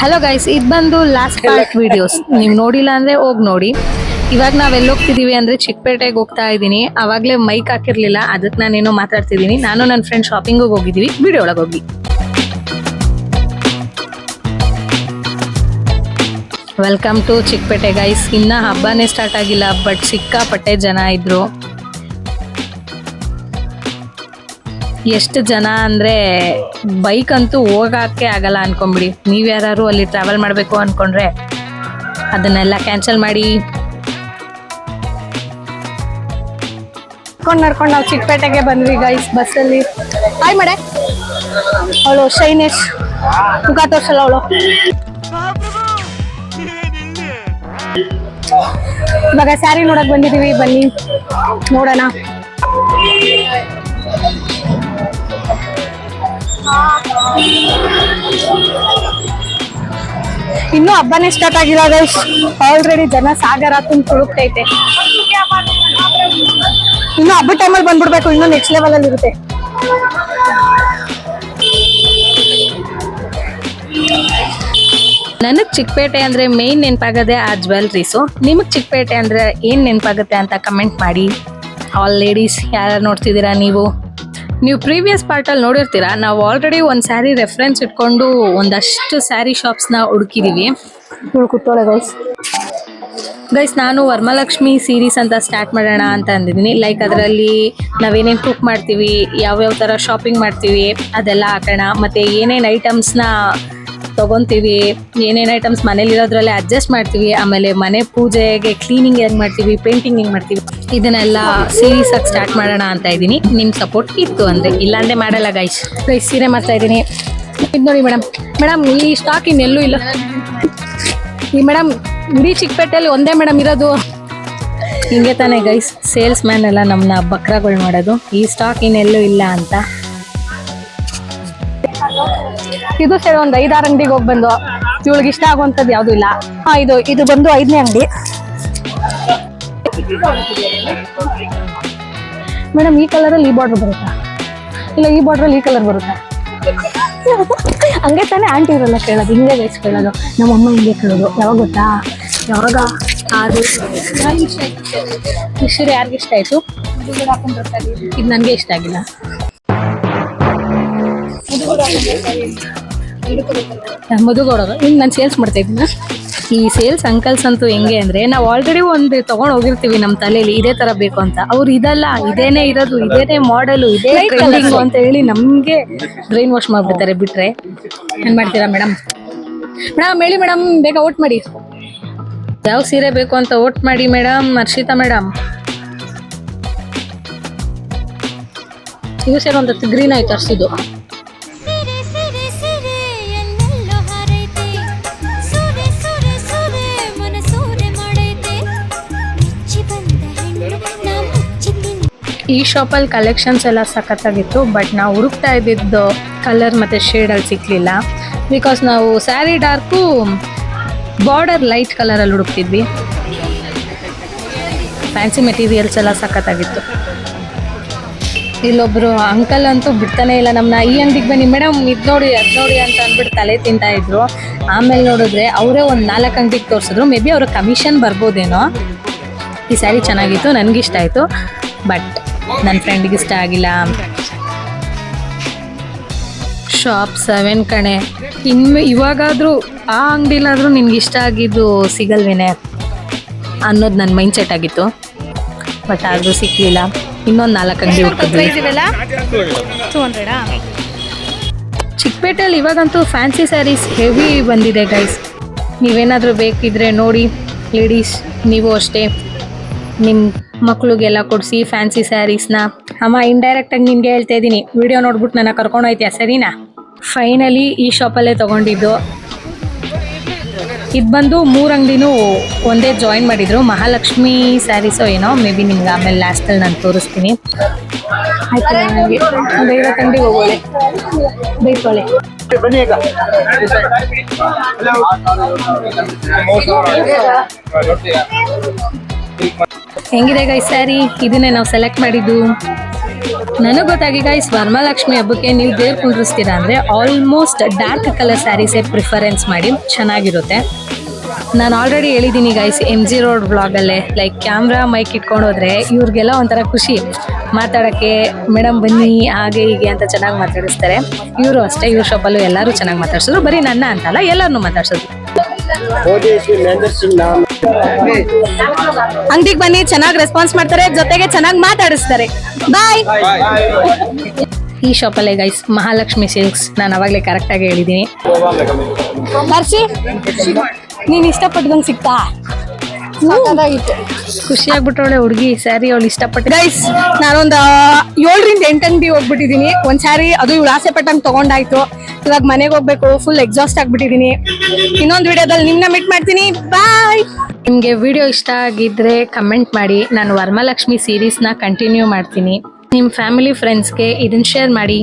Hello guys ಇದು ಬಂದು last part videos ನೀವು ನೋಡಿಲ್ಲ ಅಂದ್ರೆ ಹೋಗಿ ನೋಡಿ. ಇವಾಗ ನಾವ್ ಎಲ್ಲಿ ಹೋಗ್ತಿದೀವಿ ಅಂದ್ರೆ ಚಿಕ್ಕಪೇಟೆಗೆ ಹೋಗ್ತಾ ಇದ್ದೀನಿ. ಆವಾಗಲೇ ಮೈಕ್ ಹಾಕಿರ್ಲಿಲ್ಲ ಅದಕ್ಕೆ ನಾನೇನೋ ಮಾತಾಡ್ತಿದ್ದೀನಿ ನಾನು ನನ್ನ ಫ್ರೆಂಡ್ ಶಾಪಿಂಗಿಗೆ ಹೋಗಿದ್ದೀವಿ ವಿಡಿಯೋ ಒಳಗೆ ಹೋಗಿ ವೆಲ್ಕಮ್ ಟು ಚಿಕ್ಕಪೇಟೆ ಗೈಸ್ ಇನ್ನ ಹಬ್ಬನೇ ಸ್ಟಾರ್ಟ್ ಆಗಿಲ್ಲ ಬಟ್ ಸಿಕ್ಕಾಪಟ್ಟೆ ಜನ ಇದ್ರು. ಎಷ್ಟು ಜನ ಅಂದ್ರೆ ಬೈಕ್ ಅಂತೂ ಹೋಗಕ್ಕೆ ಆಗಲ್ಲ ಅನ್ಕೊಂಬಿಡಿ ನೀವ್ ಯಾರು ಅಲ್ಲಿ ಟ್ರಾವೆಲ್ ಮಾಡಬೇಕು ಅನ್ಕೊಂಡ್ರೆ ಅದನ್ನೆಲ್ಲ ಕ್ಯಾನ್ಸಲ್ ಮಾಡಿ. ನಡ್ಕೊಂಡು ನಡ್ಕೊಂಡು ನಾವು ಚಿಕ್ಕಪೇಟೆಗೆ ಬಂದ್ವಿ ಗೈಸ್ ಬಸ್ಸಲ್ಲಿ ಹಾಯ್ ಮಾಡೆ ಅವಳು ಶೈನೇಶ್. ಮುಖ ತೋರ್ಸಲ್ಲ ಅವಳು. ಇವಾಗ ಸ್ಯಾರಿ ನೋಡಕ್ ಬಂದಿದೀವಿ, ಬನ್ನಿ. ನೋಡೋಣ. ಇನ್ನು ಹಬ್ಬನೇ ಸ್ಟಾರ್ಟ್ ಗೈಸ್ ಆಲ್ರೆಡಿ ಜನ ಸಾಗರ ತುಂಬ ತುಳುಕ್ತೈತೆ ಇನ್ನು ಹಬ್ಬ ಟೈಮಲ್ಲಿ ಬಂದ್ಬಿಡ್ಬೇಕು, ಇನ್ನು ನೆಕ್ಸ್ಟ್ ಲೆವೆಲ್ ಅಲ್ಲಿ ಇರುತ್ತೆ. ನನಗ್ ಚಿಕ್ಕಪೇಟೆ ಅಂದ್ರೆ ಮೇನ್ ನೆನಪಾಗದೆ ಆ ಜ್ಯುವೆಲ್ರೀಸು ನಿಮಗ್ ಚಿಕ್ಕಪೇಟೆ ಅಂದ್ರೆ ಏನ್ ನೆನಪಾಗುತ್ತೆ ಅಂತ ಕಮೆಂಟ್ ಮಾಡಿ. ಆಲ್ ಲೇಡೀಸ್ ಯಾರು ನೋಡ್ತಿದ್ದೀರಾ ನೀವು? ನೀವು ಪ್ರೀವಿಯಸ್ ಪಾರ್ಟಲ್ಲಿ ನೋಡಿರ್ತೀರಾ ನಾವು ಆಲ್ರೆಡಿ ಒಂದು ಸ್ಯಾರಿ ರೆಫರೆನ್ಸ್ ಇಟ್ಕೊಂಡು ಒಂದಷ್ಟು ಸ್ಯಾರಿ ಶಾಪ್ಸ್ನ ಹುಡುಕಿದೀವಿ. ಕೂತ್ಕೊಳ್ಳೆ ಗೈಸ್ ಗೈಸ್ ನಾನು ವರ್ಮಲಕ್ಷ್ಮಿ ಸೀರೀಸ್ ಅಂತ ಸ್ಟಾರ್ಟ್ ಮಾಡೋಣ ಅಂತ ಅಂದಿದ್ದೀನಿ. ಲೈಕ್ ಅದರಲ್ಲಿ ನಾವೇನೇನು ಕುಕ್ ಮಾಡ್ತೀವಿ ಯಾವ್ಯಾವ ಥರ ಶಾಪಿಂಗ್ ಮಾಡ್ತೀವಿ ಅದೆಲ್ಲ ಹಾಕೋಣ. ಮತ್ತು ಏನೇನು ಐಟಮ್ಸ್ನ ತಗೊಂತೀವಿ, ಏನೇನು ಐಟಮ್ಸ್ ಮನೇಲಿರೋದ್ರಲ್ಲೇ ಅಡ್ಜಸ್ಟ್ ಮಾಡ್ತೀವಿ, ಆಮೇಲೆ ಮನೆ ಪೂಜೆಗೆ ಕ್ಲೀನಿಂಗ್ ಹೆಂಗೆ ಮಾಡ್ತೀವಿ ಪೇಂಟಿಂಗ್ ಹೆಂಗೆ ಮಾಡ್ತೀವಿ, ಇದನ್ನೆಲ್ಲ ಸೀರೀಸ್ ಆಗಿ ಸ್ಟಾರ್ಟ್ ಮಾಡೋಣ ಅಂತ ಇದ್ದೀನಿ. ನಿಮ್ಮ ಸಪೋರ್ಟ್ ಇತ್ತು ಅಂದರೆ. ಇಲ್ಲಾಂದರೆ ಮಾಡಲ್ಲ ಗೈಸ್ ಗೈಸ್ ಸೀರೆ ಮಾಡ್ತಾ ಇದ್ದೀನಿ. ಇದು ನೋಡಿ ಮೇಡಮ್ ಮೇಡಮ್ ಈ ಸ್ಟಾಕ್ ಇನ್ನೆಲ್ಲೂ ಇಲ್ಲ. ಈ ಮೇಡಮ್ ಇಡೀ ಚಿಕ್ಕಪೇಟೆಯಲ್ಲಿ ಒಂದೇ ಮೇಡಮ್ ಇರೋದು. ಹಿಂಗೆ ತಾನೇ ಗೈಸ್ ಸೇಲ್ಸ್ ಮ್ಯಾನ್ ಎಲ್ಲ ನಮ್ಮನ್ನ ಬಕ್ರಾಗಳು ಮಾಡೋದು. ಈ ಸ್ಟಾಕ್ ಇನ್ನೆಲ್ಲೂ ಇಲ್ಲ ಅಂತ. ಇದು ಸರಿ ಒಂದು ಐದಾರು ಅಂಗಡಿಗೆ ಹೋಗಿ ಬಂದು ಇವಳಿಗೆ ಇಷ್ಟ ಆಗುವಂಥದ್ದು ಯಾವುದು ಇಲ್ಲ. ಹಾಂ, ಇದು ಇದು ಬಂದು ಐದನೇ ಅಂಗಡಿ. ಮೇಡಮ್, ಈ ಕಲರಲ್ಲಿ ಈ ಬಾರ್ಡರ್ ಬರುತ್ತಾ? ಇಲ್ಲ, ಈ ಬಾರ್ಡ್ರಲ್ಲಿ ಈ ಕಲರ್ ಬರುತ್ತಾ? ಹಂಗೆ ತಾನೇ ಆಂಟಿ ಇರಲ್ಲ ಕೇಳೋದು, ಹಿಂಗೆ ಗೈಸ್ ಕೇಳೋದು, ನಮ್ಮಮ್ಮ ಹಿಂಗೆ ಕೇಳೋದು, ಯಾವಾಗ ಗೊತ್ತಾ? ಯಾವಾಗ? ಅದು ಇಷ್ಟು ಯಾರಿಗೆ ಇಷ್ಟ ಆಯಿತು? ಇದು ನನಗೆ ಇಷ್ಟ ಆಗಿಲ್ಲ. ಮಧುಗೌಡ ಇನ್ನು ನಾನು ಸೇಲ್ಸ್ ಮಾಡ್ತಾ ಇದ್ದೀನಿ. ಈ ಸೇಲ್ಸ್ ಅಂಕಲ್ಸ್ ಅಂತೂ ಹೆಂಗೆ ಅಂದ್ರೆ ನಾವು ಆಲ್ರೆಡಿ ಒಂದು ತಗೊಂಡ್ ಹೋಗಿರ್ತೀವಿ ನಮ್ಮ ತಲೆಯಲ್ಲಿ ಇದೇ ತರ ಬೇಕು ಅಂತ. ಅವ್ರು ಇದಲ್ಲ ಇದೇನೇ ಇರೋದು ಇದೇನೇ ಮಾಡೆಲು ಇದೇ ಟ್ರೆಂಡಿಂಗ್ ಅಂತ ಹೇಳಿ ನಮ್ಗೆ ಬ್ರೈನ್ ವಾಶ್ ಮಾಡ್ಬಿಡ್ತಾರೆ ಬಿಟ್ರೆ. ಏನ್ ಮಾಡ್ತೀರಾ ಮೇಡಮ್ ಮೇಡಮ್ ಹೇಳಿ ಮೇಡಮ್ ಬೇಗ ಓಟ್ ಮಾಡಿ. ಯಾವ ಸೀರೆ ಬೇಕು ಅಂತ ಓಟ್ ಮಾಡಿ ಮೇಡಮ್ ಹರ್ಷಿತಾ ಮೇಡಮ್ ಇವು ಸೇರಿ ಒಂದು ಗ್ರೀನ್ ಆಯ್ತು ಅರ್ಸಿದ್ದು ಈ ಶಾಪಲ್ಲಿ ಕಲೆಕ್ಷನ್ಸ್ ಎಲ್ಲ ಸಖತ್ತಾಗಿತ್ತು ಬಟ್ ನಾವು ಹುಡುಕ್ತಾ ಇದ್ದಿದ್ದು ಕಲರ್ ಮತ್ತು ಶೇಡಲ್ಲಿ ಸಿಕ್ಕಲಿಲ್ಲ ಬಿಕಾಸ್ ನಾವು ಸ್ಯಾರಿ ಡಾರ್ಕು ಬಾರ್ಡರ್ ಲೈಟ್ ಕಲರಲ್ಲಿ ಹುಡುಕ್ತಿದ್ವಿ. ಫ್ಯಾನ್ಸಿ ಮೆಟೀರಿಯಲ್ಸ್ ಎಲ್ಲ ಸಖತ್ತಾಗಿತ್ತು. ಇಲ್ಲೊಬ್ರು ಅಂಕಲ್ ಅಂತೂ ಬಿಡ್ತಾನೆ ಇಲ್ಲ ನಮ್ಮನ್ನ ಈ ಅಂಗಡಿಗೆ ಬನ್ನಿ ಮೇಡಮ್ ಇದು ನೋಡಿ, ಅದು ನೋಡಿ ಅಂತ ಅಂದ್ಬಿಟ್ಟು ತಲೆ ತಿಂತಾ ಇದ್ರು. ಆಮೇಲೆ ನೋಡಿದ್ರೆ ಅವರೇ ಒಂದು ನಾಲ್ಕು ಅಂಗಡಿಗೆ ತೋರಿಸಿದ್ರು. ಮೇ ಬಿ ಅವ್ರ ಕಮಿಷನ್ ಬರ್ಬೋದೇನೋ. ಈ ಸ್ಯಾರಿ ಚೆನ್ನಾಗಿತ್ತು, ನನಗಿಷ್ಟ ಆಯಿತು. ಬಟ್ ನನ್ನ ಫ್ರೆಂಡಿಗೆ ಇಷ್ಟ ಆಗಿಲ್ಲ. ಶಾಪ್ ಸೆವೆನ್ ಕಣೆ. ಇನ್ಮೆ ಇವಾಗಾದರೂ ಆ ಅಂಗಡಿಲಾದರೂ ನಿನ್ಗೆ ಇಷ್ಟ ಆಗಿದ್ದು ಸಿಗಲ್ವೇನೆ ಅನ್ನೋದು ನನ್ನ ಮೈಂಡ್ ಸೆಟ್ ಆಗಿತ್ತು. ಬಟ್ ಆದರೂ ಸಿಕ್ಕಲಿಲ್ಲ ಇನ್ನೊಂದು ನಾಲ್ಕು ಅಂಗಡಿ ಹುಡ್ಕಿದ್ವಿ. ಚಿಕ್ಕಪೇಟೆಯಲ್ಲಿ ಇವಾಗಂತೂ ಫ್ಯಾನ್ಸಿ ಸ್ಯಾರೀಸ್ ಹೆವಿ ಬಂದಿದೆ ಗೈಸ್ ನೀವೇನಾದರೂ ಬೇಕಿದ್ರೆ ನೋಡಿ ಲೇಡೀಸ್ ನೀವು ಅಷ್ಟೇ. ನಿಮ್ಮ ಮಕ್ಳಿಗೆಲ್ಲ ಕೊಡಿಸಿ ಫ್ಯಾನ್ಸಿ ಸ್ಯಾರೀಸ್ನ ಅಮ್ಮ ಇಂಡೈರೆಕ್ಟಾಗಿ ನಿನಗೆ ಹೇಳ್ತಾ ಇದ್ದೀನಿ. ವಿಡಿಯೋ ನೋಡ್ಬಿಟ್ಟು ನನ್ನ ಕರ್ಕೊಂಡು ಹೋಯ್ತೀಯ ಸರಿನಾ? ಫೈನಲಿ ಈ ಶಾಪಲ್ಲೇ ತೊಗೊಂಡಿದ್ದು. ಇದು ಬಂದು ಮೂರು ಅಂಗಡಿನೂ ಒಂದೇ ಜಾಯಿನ್ ಮಾಡಿದ್ರು. ಮಹಾಲಕ್ಷ್ಮಿ ಸ್ಯಾರೀಸೋ ಏನೋ ಮೇ ಬಿ ನಿಮ್ಗೆ ಆಮೇಲೆ ಲಾಸ್ಟಲ್ಲಿ ನಾನು ತೋರಿಸ್ತೀನಿ. ಆಯ್ತು ನನಗೆ ಒಂದು ಐವತ್ತು ಅಂಗಡಿಗೆ ಹೋಗೋಳೆ. ಬೈಕೊಳ್ಳೆ. ಬನ್ನಿ ಈಗ. ಹೆಂಗಿದೆ ಗೈಸ್ ಸ್ಯಾರಿ ಇದನ್ನೇ ನಾವು ಸೆಲೆಕ್ಟ್ ಮಾಡಿದ್ದು. ನನಗೆ ಗೊತ್ತಾಗಿ ಗೈಸ್ ವರ್ಮಲಕ್ಷ್ಮಿ ಹಬ್ಬಕ್ಕೆ ನೀವು ದೇವ್ರು ಕುಂಡ್ರಿಸ್ತೀರಾ ಅಂದರೆ ಆಲ್ಮೋಸ್ಟ್ ಡಾರ್ಕ್ ಕಲರ್ ಸ್ಯಾರೀಸೇ ಪ್ರಿಫರೆನ್ಸ್ ಮಾಡಿ ಚೆನ್ನಾಗಿರುತ್ತೆ. ನಾನು ಆಲ್ರೆಡಿ ಹೇಳಿದ್ದೀನಿ ಗೈಸ್ ಎಂ ಜಿ ರೋಡ್ ಬ್ಲಾಗಲ್ಲೇ ಲೈಕ್ ಕ್ಯಾಮ್ರಾ ಮೈಕ್ ಇಟ್ಕೊಂಡು ಹೋದರೆ ಇವ್ರಿಗೆಲ್ಲ ಒಂಥರ ಖುಷಿ. ಮಾತಾಡೋಕ್ಕೆ ಮೇಡಮ್ ಬನ್ನಿ, ಹಾಗೆ ಹೀಗೆ ಅಂತ ಚೆನ್ನಾಗಿ ಮಾತಾಡಿಸ್ತಾರೆ. ಇವರು ಅಷ್ಟೇ, ಇವ್ರ ಶಾಪಲ್ಲೂ ಎಲ್ಲರೂ ಚೆನ್ನಾಗಿ ಮಾತಾಡ್ಸೋದು. ಬರೀ ನನ್ನ ಅಂತಲ್ಲ ಎಲ್ಲರನ್ನೂ ಮಾತಾಡ್ಸೋದು. ಅಂಗಡಿಗೆ ಬನ್ನಿ ಚೆನ್ನಾಗಿ ರೆಸ್ಪಾನ್ಸ್ ಮಾಡ್ತಾರೆ ಜೊತೆಗೆ ಚೆನ್ನಾಗಿ ಮಾತಾಡಿಸ್ತಾರೆ. ಬಾಯ್ ಈ ಶಾಪಲ್ಲೇ ಗೈಸ್ ಮಹಾಲಕ್ಷ್ಮಿ ಸಿಲ್ಕ್ಸ್ ನಾನು ಅವಾಗಲೇ ಕರೆಕ್ಟಾಗಿ ಹೇಳಿದ್ದೀನಿ ಬರ್ಸಿ ನೀನು ಇಷ್ಟಪಟ್ಟು ಸಿಕ್ತಾ? ಸಾಕಾಗಿತ್ತು ಖುಷಿ ಆಗ್ಬಿಟ್ಟವಳೆ ಹುಡುಗಿ ಸ್ಯಾರಿ ಅವಳು ಇಷ್ಟಪಟ್ಟು ಗೈಸ್ ನಾನೊಂದು ಏಳರಿಂದ ಎಂಟು ಅಂಗಡಿ ಹೋಗ್ಬಿಟ್ಟಿದೀನಿ ಒಂದ್ಸಾರಿ ಅದು ಇವ್ಳು ಆಸೆ ಪಟ್ಟಂಗ್ ತಗೊಂಡಾಯ್ತು. ಇವಾಗ ಮನೆಗೆ ಹೋಗ್ಬೇಕು ಫುಲ್ ಎಕ್ಸಾಸ್ಟ್ ಆಗ್ಬಿಟ್ಟಿದೀನಿ. ಇನ್ನೊಂದು ವಿಡಿಯೋದಲ್ಲಿ ನಿಮ್ನ ಮೀಟ್ ಮಾಡ್ತೀನಿ. ಬಾಯ್ ನಿಮಗೆ ವಿಡಿಯೋ ಇಷ್ಟ ಆಗಿದ್ರೆ ಕಮೆಂಟ್ ಮಾಡಿ. ನಾನು ವರಮಹಾಲಕ್ಷ್ಮಿ ಸೀರೀಸ್ನ ಕಂಟಿನ್ಯೂ ಮಾಡ್ತೀನಿ. ನಿಮ್ಮ ಫ್ಯಾಮಿಲಿ ಫ್ರೆಂಡ್ಸ್ಗೆ ಇದನ್ನು ಶೇರ್ ಮಾಡಿ.